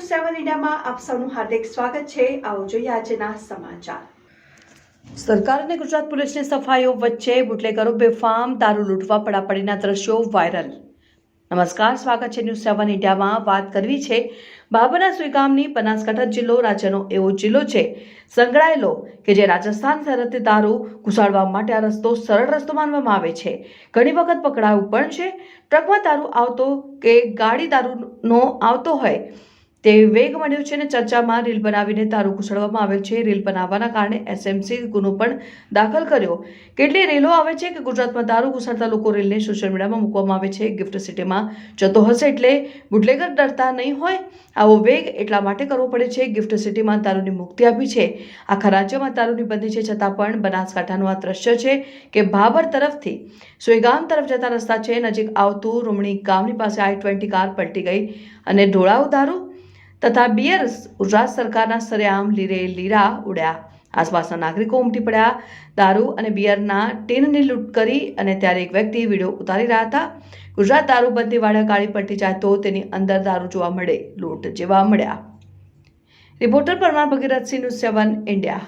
સેવન ઇન્ડિયામાં આપ સૌનું હાર્દિક સ્વાગત છે. આવો જોઈએ આજના સમાચાર. સરકાર અને ગુજરાત પોલીસની સફાઈઓ વચ્ચે બુટલેગરો બેફામ દારૂ લૂંટવા પડાપડીના દ્રશ્યો વાયરલ. નમસ્કાર, સ્વાગત છે ન્યૂઝ સેવન ઇન્ડિયામાં વાત કરવી છે બાબરના સુઈગામની બનાસકાંઠા જિલ્લો, રાજ્યનો એવો જિલ્લો છે. સંકળાયેલો કે જે રાજસ્થાન સરહદે દારૂ ઘુસાડવા માટે આ રસ્તો સરળ રસ્તો માનવામાં આવે છે. ઘણી વખત પકડાયું પણ છે. ટ્રકમાં દારૂ આવતો કે ગાડી દારૂનો આવતો હોય તે વેગ મળ્યો છે અને ચર્ચામાં રીલ બનાવીને દારૂ ઘુસાડવામાં આવે છે. રીલ બનાવવાના કારણે એસએમસી ગુનો પણ દાખલ કર્યો. કેટલી રેલો આવે છે કે ગુજરાતમાં દારૂ ઘુસાડતા લોકો રેલને સોશિયલ મીડિયામાં મૂકવામાં આવે છે? ગિફ્ટ સિટીમાં જતો હશે એટલે બુટલેગર ડરતા નહીં હોય? આવો વેગ એટલા માટે કરવો પડે છે. ગિફ્ટ સિટીમાં દારૂની મુક્તિ આપી છે. આખા રાજ્યમાં દારૂની બંધી છે છતાં પણ બનાસકાંઠાનું આ દ્રશ્ય છે કે ભાભર તરફથી સોઈગામ તરફ જતા રસ્તા છે. નજીક આવતું રૂમણી ગામની પાસે આઈ ટ્વેન્ટી કાર પલટી ગઈ અને ઢોળાવ દારૂ તથા બિયર ગુજરાત સરકારના સરેઆમ લીરે લીરા ઉડ્યા. આસપાસના નાગરિકો ઉમટી પડ્યા. દારૂ અને બિયરના ટીનની લૂંટ કરી અને ત્યારે એક વ્યક્તિ વીડિયો ઉતારી રહ્યા હતા. ગુજરાત દારૂબંધી વાળા કાળી પટ્ટી જાય તો તેની અંદર દારૂ જોવા મળે, લૂંટ જેવા મળ્યા. Reporter Parmar Bhagirathsinh news seven, India.